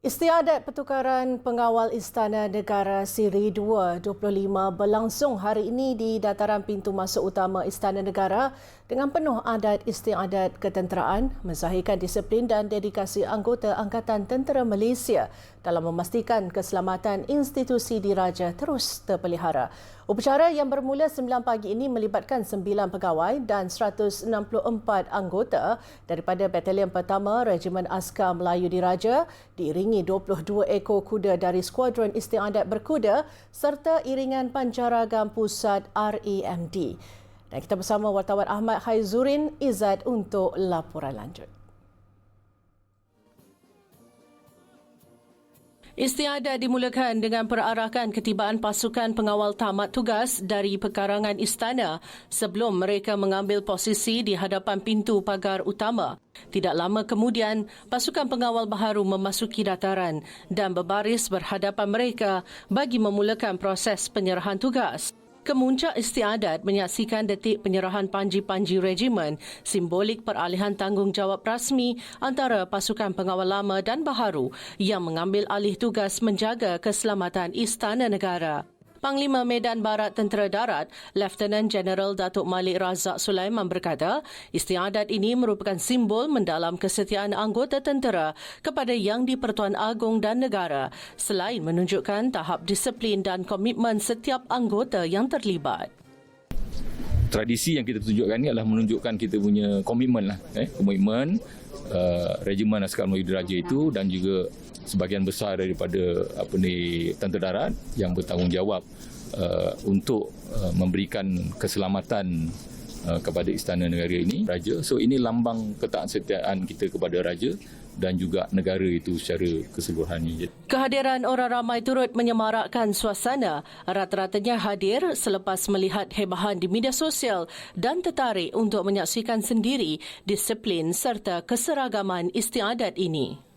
Istiadat pertukaran pengawal Istana Negara Siri 2 25 berlangsung hari ini di dataran pintu masuk utama Istana Negara dengan penuh adat istiadat ketenteraan menzahirkan disiplin dan dedikasi anggota Angkatan Tentera Malaysia dalam memastikan keselamatan institusi diraja terus terpelihara. Upacara yang bermula 9 pagi ini melibatkan 9 pegawai dan 164 anggota daripada Batalion Pertama Regimen Askar Melayu Diraja diiringi 22 ekor kuda dari Skuadron Istiadat Berkuda serta iringan pancaragam pusat RAMD. Dan kita bersama wartawan Ahmad Haizurin Izzat untuk laporan lanjut. Istiadat dimulakan dengan perarakan ketibaan pasukan pengawal tamat tugas dari pekarangan istana sebelum mereka mengambil posisi di hadapan pintu pagar utama. Tidak lama kemudian, pasukan pengawal baharu memasuki dataran dan berbaris berhadapan mereka bagi memulakan proses penyerahan tugas. Kemuncak istiadat menyaksikan detik penyerahan panji-panji regimen, simbolik peralihan tanggungjawab rasmi antara pasukan pengawal lama dan baharu yang mengambil alih tugas menjaga keselamatan istana negara. Panglima Medan Barat Tentera Darat, Lieutenant General Datuk Malik Razak Sulaiman berkata, istiadat ini merupakan simbol mendalam kesetiaan anggota tentera kepada Yang di-Pertuan Agong dan negara selain menunjukkan tahap disiplin dan komitmen setiap anggota yang terlibat. Tradisi yang kita tunjukkan ini adalah menunjukkan kita punya komitmen lah, eh, komitmen uh, Regimen Askar Diraja itu dan juga sebahagian besar daripada apa ni tentera darat yang bertanggungjawab uh, untuk uh, memberikan keselamatan uh, kepada istana negara ini raja so ini lambang ketaatan kita kepada raja dan juga negara itu secara keseluruhannya. Kehadiran orang ramai turut menyemarakkan suasana. Rata-ratanya hadir selepas melihat hebahan di media sosial dan tertarik untuk menyaksikan sendiri disiplin serta keseragaman istiadat ini.